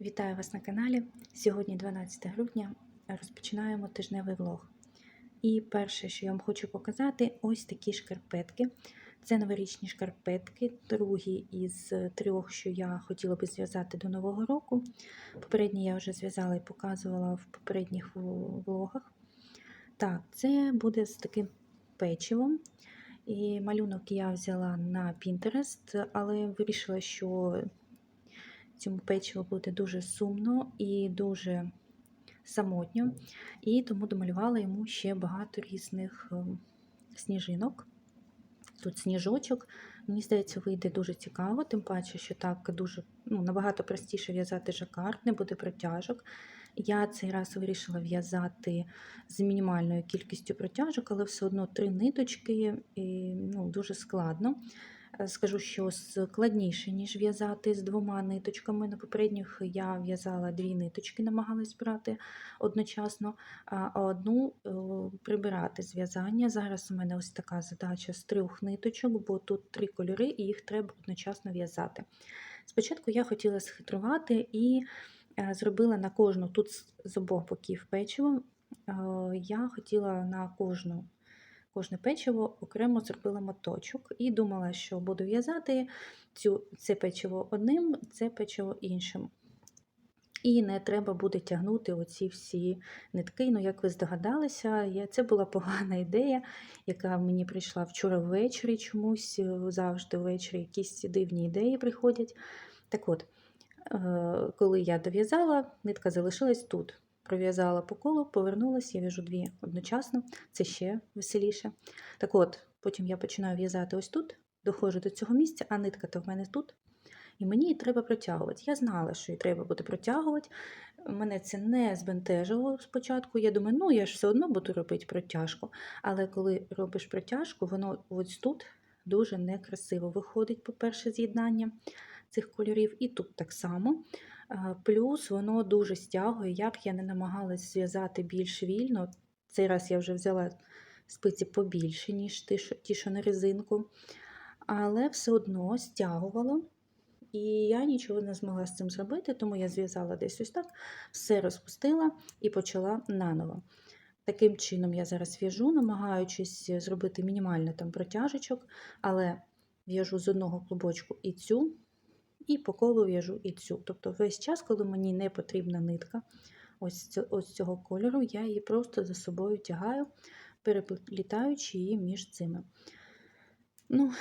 Вітаю вас на каналі. Сьогодні 12 грудня. Розпочинаємо тижневий влог. І перше, що я вам хочу показати, ось такі шкарпетки. Це новорічні шкарпетки, другі із трьох, що я хотіла би зв'язати до Нового року. Попередні я вже зв'язала і показувала в попередніх влогах. Так, це буде з таким печивом. І малюнок я взяла на Pinterest, але вирішила, що цьому печиву буде дуже сумно і дуже самотньо, і тому домалювала йому ще багато різних ем, сніжинок. Тут сніжочок. Мені здається, вийде дуже цікаво, тим паче, що так дуже ну, набагато простіше в'язати жакард, не буде протяжок. Я цей раз вирішила в'язати з мінімальною кількістю протяжок, але все одно три ниточки і, ну, дуже складно. Скажу, що складніше, ніж в'язати з двома ниточками. На попередніх я в'язала дві ниточки, намагалась брати одночасно, а одну прибирати з в'язання. Зараз у мене ось така задача з трьох ниточок, бо тут три кольори і їх треба одночасно в'язати. Спочатку я хотіла схитрувати і зробила на кожну, тут з обох боків печиво, я хотіла на кожну кожне печиво окремо зробила моточок і думала, що буду в'язати цю, це печиво одним, це печиво іншим. І не треба буде тягнути оці всі нитки. Ну, як ви здогадалися, це була погана ідея, яка мені прийшла вчора ввечері чомусь, е, завжди ввечері якісь дивні ідеї приходять. Так от, е, коли я дов'язала, нитка залишилась тут пров'язала по колу, повернулася, я в'яжу дві одночасно, це ще веселіше. Так от, потім я починаю в'язати ось тут, доходжу до цього місця, а нитка-то в мене тут. І мені її треба протягувати. Я знала, що її треба буде протягувати. Мене це не збентежило спочатку. Я думаю, ну я ж все одно буду робити протяжку. Але коли робиш протяжку, воно ось тут дуже некрасиво виходить, по-перше, з'єднання цих кольорів. І тут так само. Плюс воно дуже стягує, як я не намагалась зв'язати більш вільно. Цей раз я вже взяла спиці побільше, ніж ті, що на резинку. Але все одно стягувало. І я нічого не змогла з цим зробити, тому я зв'язала десь ось так, все розпустила і почала наново. Таким чином, я зараз в'яжу, намагаючись зробити мінімально там протяжечок, але в'яжу з одного клубочку і цю і по колу в'яжу і цю. Тобто весь час, коли мені не потрібна нитка ось цього кольору, я її просто за собою тягаю, переплітаючи її між цими. Ну,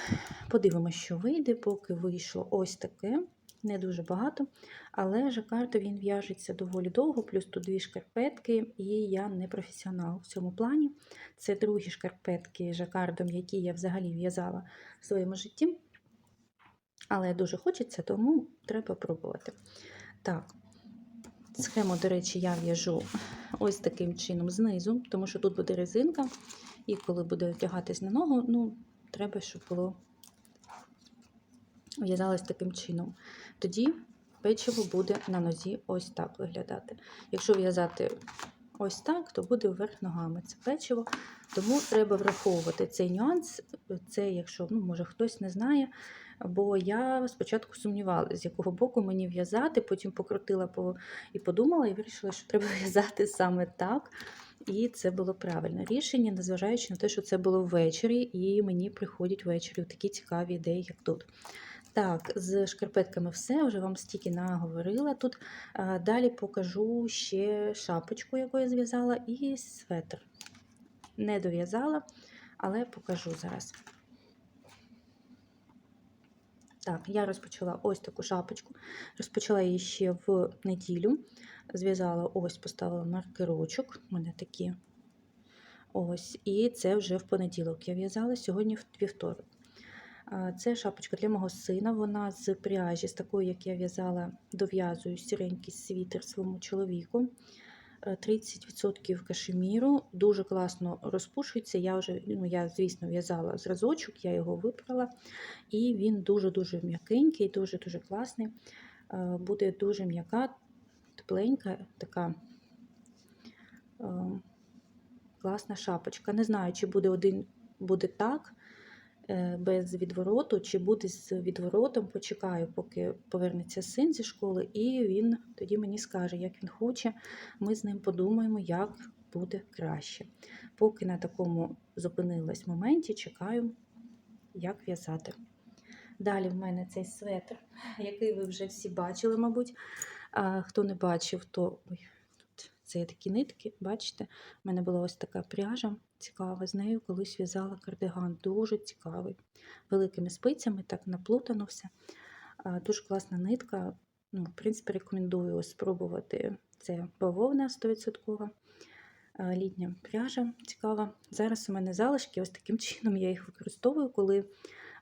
Подивимося, що вийде, поки вийшло ось таке. Не дуже багато, але жакард він в'яжеться доволі довго, плюс тут дві шкарпетки, і я не професіонал в цьому плані. Це другі шкарпетки жакардом, які я взагалі в'язала в своєму житті. Але дуже хочеться, тому треба пробувати. Так, схему, до речі, я в'яжу ось таким чином знизу, тому що тут буде резинка, і коли буде одягатись на ногу, ну, треба, щоб було в'язалось таким чином. Тоді печиво буде на нозі ось так виглядати. Якщо в'язати ось так, то буде вверх ногами це печиво. Тому треба враховувати цей нюанс. Це, якщо ну, може хтось не знає, Бо я спочатку сумнівалася, з якого боку мені в'язати, потім покрутила по... і подумала, і вирішила, що треба в'язати саме так. І це було правильне рішення, незважаючи на те, що це було ввечері, і мені приходять ввечері такі цікаві ідеї, як тут. Так, з шкарпетками все, вже вам стільки наговорила тут. Далі покажу ще шапочку, яку я зв'язала, і светр. Не дов'язала, але покажу зараз. Так, я розпочала ось таку шапочку. Розпочала її ще в неділю. Зв'язала ось, поставила маркерочок. У мене такі ось. І це вже в понеділок. Я в'язала сьогодні в вівторок. Це шапочка для мого сина. Вона з пряжі, з такою, як я в'язала, дов'язую сіренький світер своєму чоловіку. 30% кашеміру, дуже класно розпушується. Я вже, ну, я, звісно, в'язала зразочок, я його випрала, і він дуже-дуже м'якенький, дуже-дуже класний. Е, буде дуже м'яка, тепленька, така е, класна шапочка. Не знаю, чи буде один буде так, без відвороту, чи буде з відворотом, почекаю, поки повернеться син зі школи, і він тоді мені скаже, як він хоче. Ми з ним подумаємо, як буде краще. Поки на такому зупинилась моменті, чекаю, як в'язати. Далі в мене цей светр, який ви вже всі бачили, мабуть. А хто не бачив, то ой, це є такі нитки, бачите? У мене була ось така пряжа цікава. З нею колись в'язала кардиган. Дуже цікавий. Великими спицями, так наплутано все. Дуже класна нитка. Ну, в принципі, рекомендую спробувати. Це бавовна 100%. Літня пряжа цікава. Зараз у мене залишки, ось таким чином я їх використовую, коли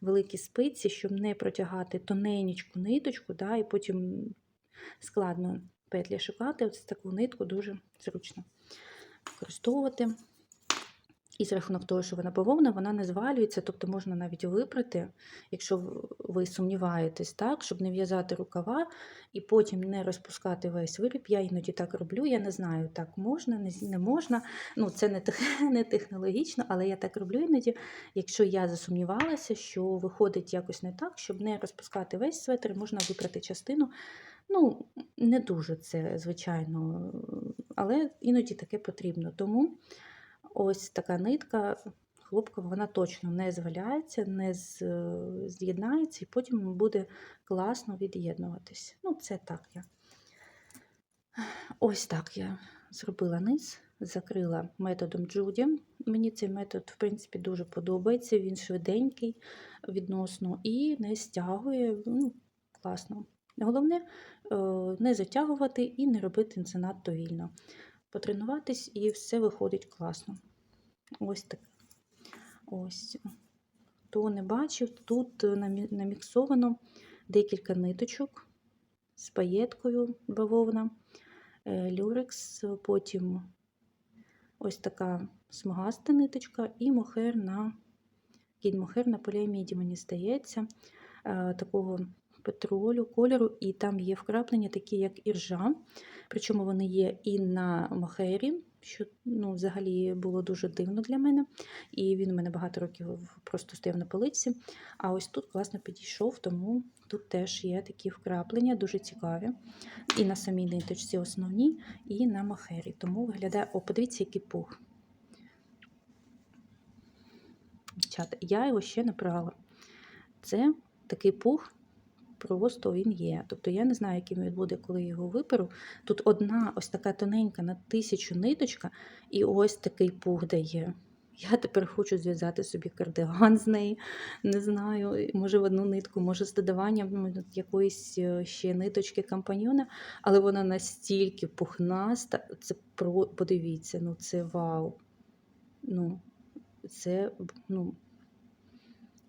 великі спиці, щоб не протягати тоненечку ниточку, да, і потім складно петлі шукати. Ось таку нитку дуже зручно використовувати. І за рахунок того, що вона бавовна, вона не звалюється, тобто можна навіть випрати, якщо ви сумніваєтесь, так, щоб не в'язати рукава і потім не розпускати весь виріб. Я іноді так роблю. Я не знаю, так можна, не, можна. Ну, це не, не технологічно, але я так роблю іноді. Якщо я засумнівалася, що виходить якось не так, щоб не розпускати весь светр, можна випрати частину. Ну, не дуже це, звичайно, але іноді таке потрібно. Тому ось така нитка хлопкова, вона точно не зваляється, не з'єднається, і потім буде класно від'єднуватись. Ну, це так я. Ось так я зробила низ, закрила методом Джуді. Мені цей метод, в принципі, дуже подобається. Він швиденький відносно і не стягує. Ну, класно. Головне е, не затягувати і не робити це надто вільно. Потренуватись і все виходить класно. Ось так. Ось. Хто не бачив, тут наміксовано декілька ниточок з паєткою бавовна, е, люрекс, потім ось така смугаста ниточка і мохер на кінь мохер на поліаміді, мені здається, е, такого петролю, кольору, і там є вкраплення, такі як іржа. Причому вони є і на мохері, що ну, взагалі було дуже дивно для мене. І він у мене багато років просто стояв на полиці. А ось тут класно підійшов, тому тут теж є такі вкраплення, дуже цікаві. І на самій ниточці основній, і на мохері. Тому виглядає, о, подивіться, який пух. Я його ще не прала. Це такий пух, просто він є. Тобто я не знаю, яким він буде, коли його виперу. Тут одна ось така тоненька на тисячу ниточка, і ось такий пух дає. Я тепер хочу зв'язати собі кардиган з неї. Не знаю, може в одну нитку, може з додаванням якоїсь е, ще ниточки компаньйона, але вона настільки пухнаста. Це про подивіться, ну це вау. Ну, це ну.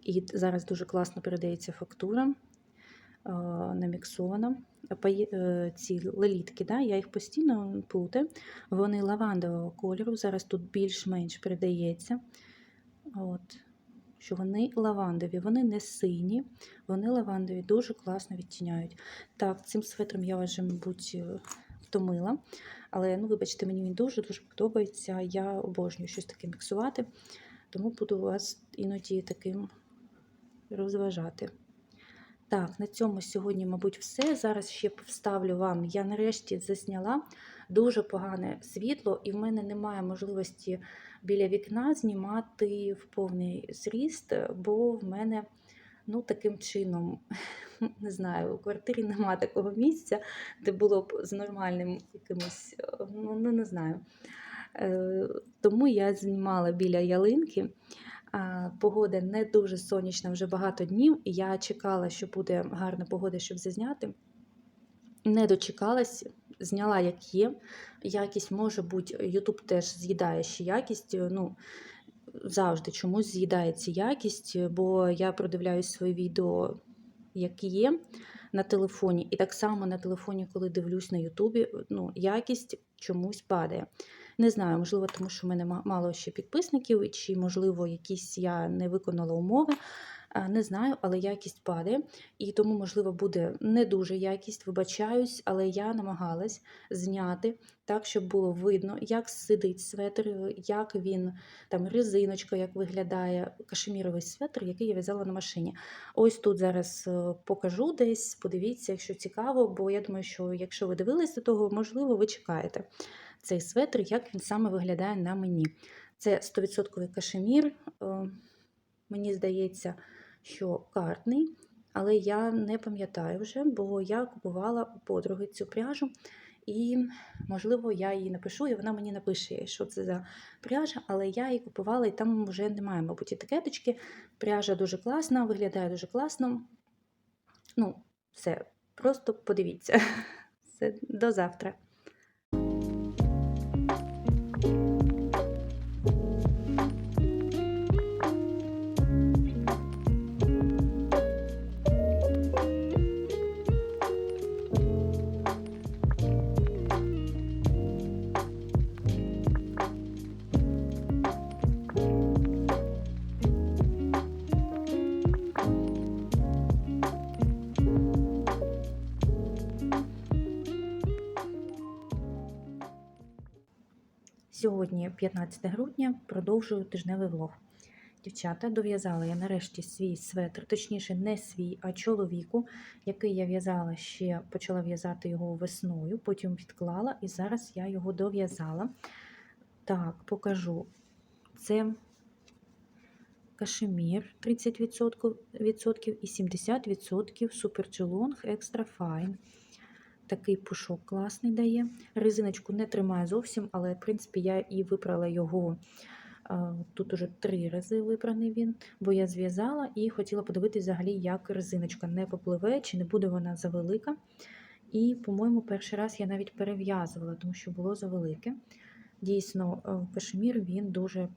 І зараз дуже класно передається фактура наміксована. Е, Ці лелітки, да, я їх постійно плутаю. Вони лавандового кольору. Зараз тут більш-менш передається. От. Що вони лавандові, вони не сині, вони лавандові, дуже класно відтіняють. Так, цим светром я вже, мабуть, е, втомила. Але, ну, вибачте, мені він дуже-дуже подобається. Я обожнюю щось таке міксувати, тому буду вас іноді таким розважати. Так, на цьому сьогодні, мабуть, все. Зараз ще вставлю вам. Я нарешті засняла дуже погане світло, і в мене немає можливості біля вікна знімати в повний зріст, бо в мене ну, таким чином, не знаю, у квартирі немає такого місця, де було б з нормальним якимось, ну не знаю. Е, Тому я знімала біля ялинки. Погода не дуже сонячна вже багато днів. і Я чекала, що буде гарна погода, щоб зазняти. Не дочекалась, зняла як є. Якість може бути, YouTube теж з'їдає ще якість. Ну, завжди чомусь з'їдається якість, бо я продивляюсь свої відео, як є на телефоні. І так само на телефоні, коли дивлюсь на Ютубі, ну, якість чомусь падає. Не знаю, можливо, тому що в мене ма- мало ще підписників, чи, можливо, якісь я не виконала умови. А, Не знаю, але якість падає, і тому, можливо, буде не дуже якість, вибачаюсь, але я намагалась зняти так, щоб було видно, як сидить светр, як він там резиночка, як виглядає кашеміровий светр, який я в'язала на машині. Ось тут зараз е, покажу десь, подивіться, якщо цікаво, бо я думаю, що якщо ви дивились до того, можливо, ви чекаєте цей светр, як він саме виглядає на мені. Це 100% кашемір. е, Мені здається, що картний, але я не пам'ятаю вже, бо я купувала у подруги цю пряжу. І, можливо, я їй напишу, і вона мені напише, що це за пряжа, але я її купувала, і там вже немає, мабуть, етикеточки. Пряжа дуже класна, виглядає дуже класно. Ну, все, просто подивіться. Все, до завтра. Сьогодні, 15 грудня, продовжую тижневий влог. Дівчата, дов'язала я нарешті свій светр, точніше, не свій, а чоловіку, який я в'язала ще почала в'язати його весною, потім відклала, і зараз я його дов'язала. Так, покажу. Це кашемір 30% і 70% суперчелонг екстра файн. Такий пушок класний дає. Резиночку не тримає зовсім, але, в принципі, я і випрала його. Тут уже три рази випраний він, бо я зв'язала і хотіла подивитися взагалі, як резиночка не попливе, чи не буде вона завелика. І, по-моєму, перший раз я навіть перев'язувала, тому що було завелике. Дійсно, кашемір він дуже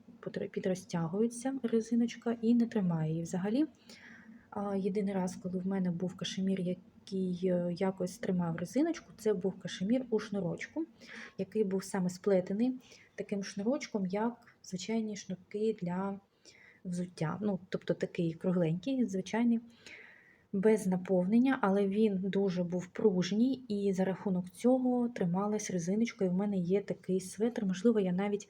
підрозтягується, резиночка, і не тримає її взагалі. Єдиний раз, коли в мене був кашемір, який е, якось тримав резиночку, це був кашемір у шнурочку, який був саме сплетений таким шнурочком, як звичайні шнурки для взуття. Ну, Тобто такий кругленький, звичайний, без наповнення, але він дуже був пружній, і за рахунок цього трималась резиночка, і в мене є такий светр. Можливо, я навіть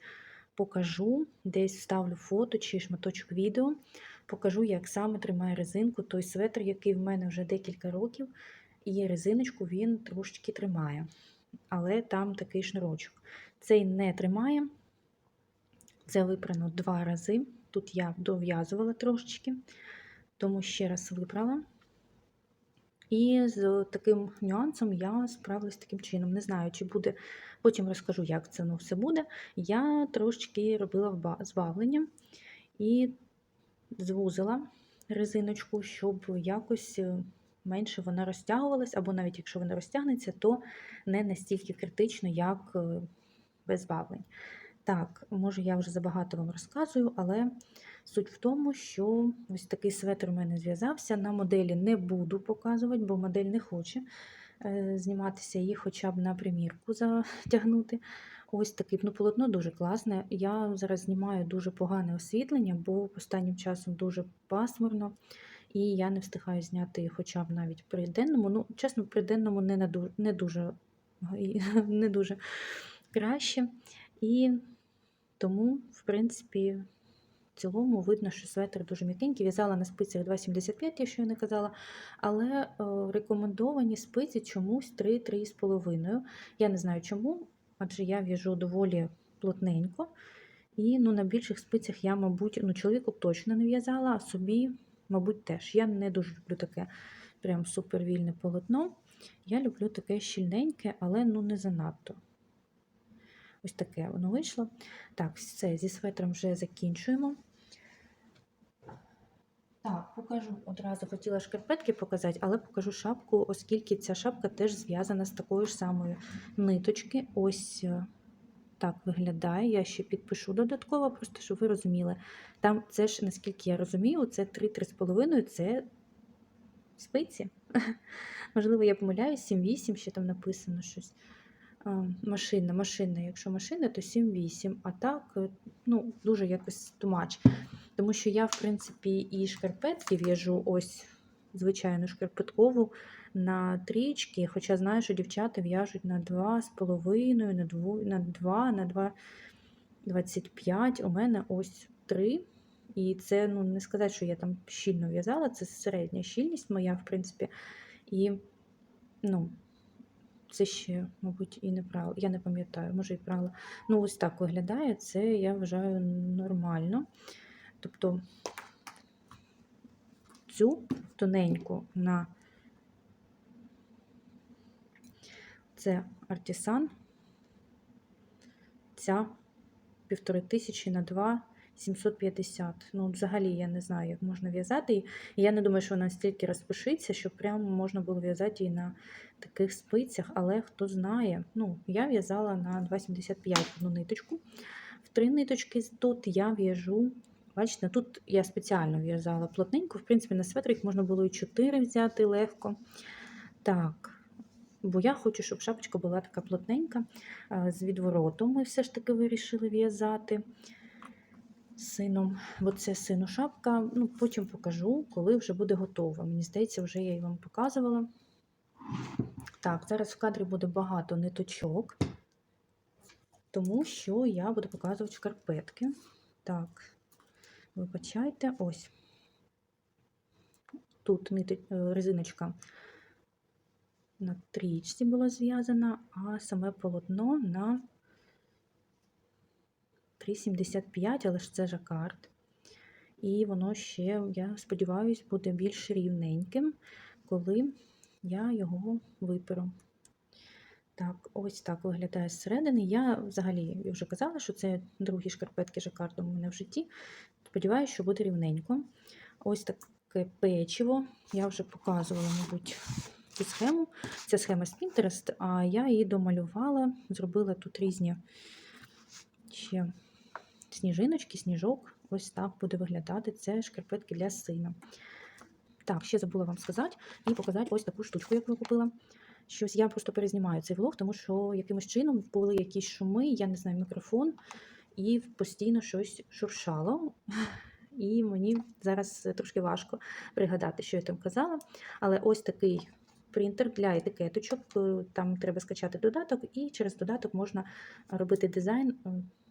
покажу, десь вставлю фото чи шматочок відео покажу, як саме тримає резинку той светр, який в мене вже декілька років, і резиночку він трошечки тримає. Але там такий шнурочок. Цей не тримає. Це випрано два рази. Тут я дов'язувала трошечки, тому ще раз випрала. І з таким нюансом я справлюсь таким чином. Не знаю, чи буде, потім розкажу, як це ну, все буде. Я трошечки робила збавлення. І звузила резиночку, щоб якось е, менше вона розтягувалась, або навіть якщо вона розтягнеться, то не настільки критично, як е, без бавлень. Так, може, я вже забагато вам розказую, але суть в тому, що ось такий светр у мене зв'язався. На моделі не буду показувати, бо модель не хоче е, зніматися її хоча б на примірку затягнути. Ось таке ну, полотно дуже класне. Я зараз знімаю дуже погане освітлення, бо останнім часом дуже пасмурно, і я не встигаю зняти хоча б навіть при денному. Ну, чесно, при денному не, наду, не дуже не дуже краще. І тому, в принципі, в цілому видно, що светр дуже м'якенький. В'язала на спицях 2,75, якщо я не казала. Але е, рекомендовані спиці чомусь 3-3,5. Я не знаю чому адже я в'яжу доволі плотненько. І ну, на більших спицях я, мабуть, ну, чоловіку точно не в'язала, а собі, мабуть, теж. Я не дуже люблю таке прям супервільне полотно. Я люблю таке щільненьке, але ну, не занадто. Ось таке воно вийшло. Так, все, зі светром вже закінчуємо. Так, покажу одразу хотіла шкарпетки показати, але покажу шапку, оскільки ця шапка теж зв'язана з такою ж самою ниточки. Ось е, так виглядає. Я ще підпишу додатково, просто щоб ви розуміли. Там це ж, наскільки я розумію, це 3-3,5 це спиці. Можливо, я помиляюсь, 7-8, ще там написано щось. Машина, машина, якщо машина, то 7-8, а так, е, ну, дуже якось тумач. Тому що я, в принципі, і шкарпетки в'яжу ось звичайну шкарпеткову на трічки, хоча знаю, що дівчата в'яжуть на 2,5, на 2, на 2, на 2, 25. У мене ось 3. І це, ну, не сказати, що я там щільно в'язала, це середня щільність моя, в принципі. І, ну, це ще, мабуть, і не правило. Я не пам'ятаю, може і правило. Ну, ось так виглядає. Це я вважаю нормально. Тобто цю тоненьку на це артисан, ця півтори тисячі на 2 750. Ну, взагалі, я не знаю, як можна в'язати її. Я не думаю, що вона настільки розпишиться, що прямо можна було в'язати її на таких спицях, але хто знає, ну, я в'язала на 2,75 одну ниточку. В три ниточки тут я в'яжу. Бачите, тут я спеціально в'язала плотненько. В принципі, на светрик можна було і 4 взяти легко. Так, бо я хочу, щоб шапочка була така плотненька. З відворотом ми все ж таки вирішили в'язати сином. Бо це сину шапка. Ну, потім покажу, коли вже буде готова. Мені здається, вже я її вам показувала. Так, зараз в кадрі буде багато ниточок, тому що я буду показувати шкарпетки. Так, вибачайте, ось. Тут е, резиночка на трічці була зв'язана, а саме полотно на 3,75, але ж це жакард. І воно ще, я сподіваюся, буде більш рівненьким, коли я його виперу. Так, ось так виглядає зсередини. Я взагалі вже казала, що це другі шкарпетки жакардом у мене в житті. Сподіваюся, що буде рівненько. Ось таке печиво. Я вже показувала, мабуть, цю схему. Це схема з Pinterest, а я її домалювала, зробила тут різні ще сніжиночки, сніжок. Ось так буде виглядати. Це шкарпетки для сина. Так, ще забула вам сказати і показати ось таку штучку, яку я купила. Щось я просто перезнімаю цей влог, тому що якимось чином були якісь шуми, я не знаю, мікрофон, і постійно щось шуршало. І мені зараз трошки важко пригадати, що я там казала. Але ось такий принтер для етикеточок. е, Там треба скачати додаток, і через додаток можна робити дизайн е,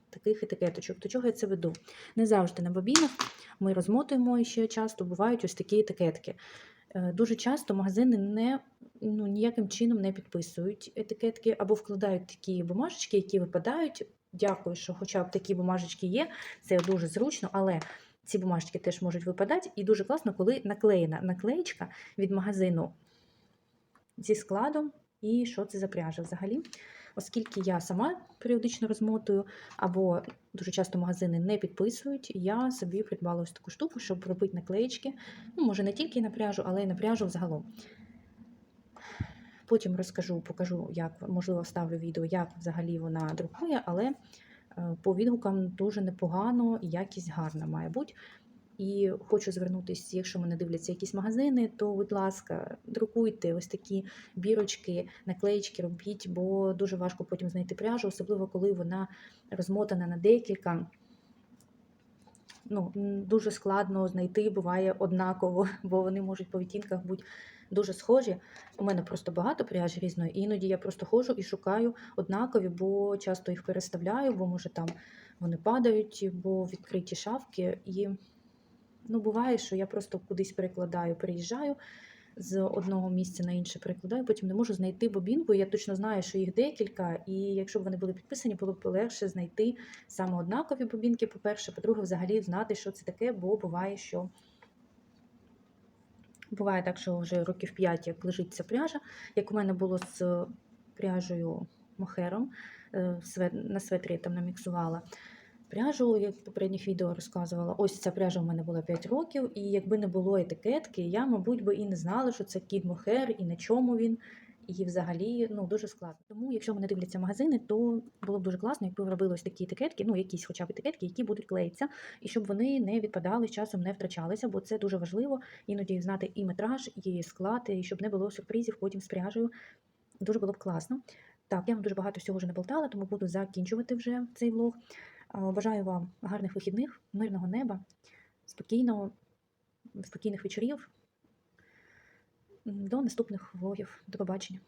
таких етикеточок. До чого я це веду? Не завжди на бобінах ми розмотуємо і ще часто бувають ось такі етикетки. Е, Дуже часто магазини не, ну, ніяким чином не підписують етикетки або вкладають такі бумажечки, які випадають. Дякую, що хоча б такі бумажечки є. Це дуже зручно, але ці бумажечки теж можуть випадати. І дуже класно, коли наклеєна наклеєчка від магазину зі складом і що це за пряжа взагалі. Оскільки я сама періодично розмотую, або дуже часто магазини не підписують, я собі придбала ось таку штуку, щоб робити наклеєчки. Ну, може, не тільки на пряжу, але й на пряжу взагалом. Потім розкажу, покажу, як, можливо, вставлю відео, як взагалі вона друкує, але е, по відгукам дуже непогано, якість гарна має бути. І хочу звернутися, якщо мене дивляться якісь магазини, то, будь ласка, друкуйте ось такі бірочки, наклеїчки робіть, бо дуже важко потім знайти пряжу, особливо коли вона розмотана на декілька. Ну, дуже складно знайти, буває однаково, бо вони можуть по відтінках бути дуже схожі. У мене просто багато пряжі різної, іноді я просто ходжу і шукаю однакові, бо часто їх переставляю, бо може там вони падають, бо відкриті шафки. І ну, буває, що я просто кудись перекладаю, переїжджаю з одного місця на інше перекладаю, потім не можу знайти бобінку. Я точно знаю, що їх декілька, і якщо б вони були підписані, було б легше знайти саме однакові бобінки, по-перше, по-друге, взагалі знати, що це таке, бо буває, що буває так, що вже років 5 як лежить ця пряжа, як у мене було з пряжею мохером, е, на светрі там наміксувала. Пряжу, як в попередніх відео розказувала, ось ця пряжа у мене була 5 років, і якби не було етикетки, я, мабуть, би і не знала, що це кіт мохер і на чому він. І взагалі ну, дуже складно. Тому, якщо мене дивляться магазини, то було б дуже класно, якби робили такі етикетки, ну якісь хоча б етикетки, які будуть клеїтися, і щоб вони не відпадали з часом, не втрачалися, бо це дуже важливо іноді знати і метраж, і склад, і щоб не було сюрпризів потім з пряжею. Дуже було б класно. Так, я вам дуже багато всього вже наболтала, тому буду закінчувати вже цей влог. Бажаю вам гарних вихідних, мирного неба. спокійно, спокійних вечорів. До наступних влогів. До побачення.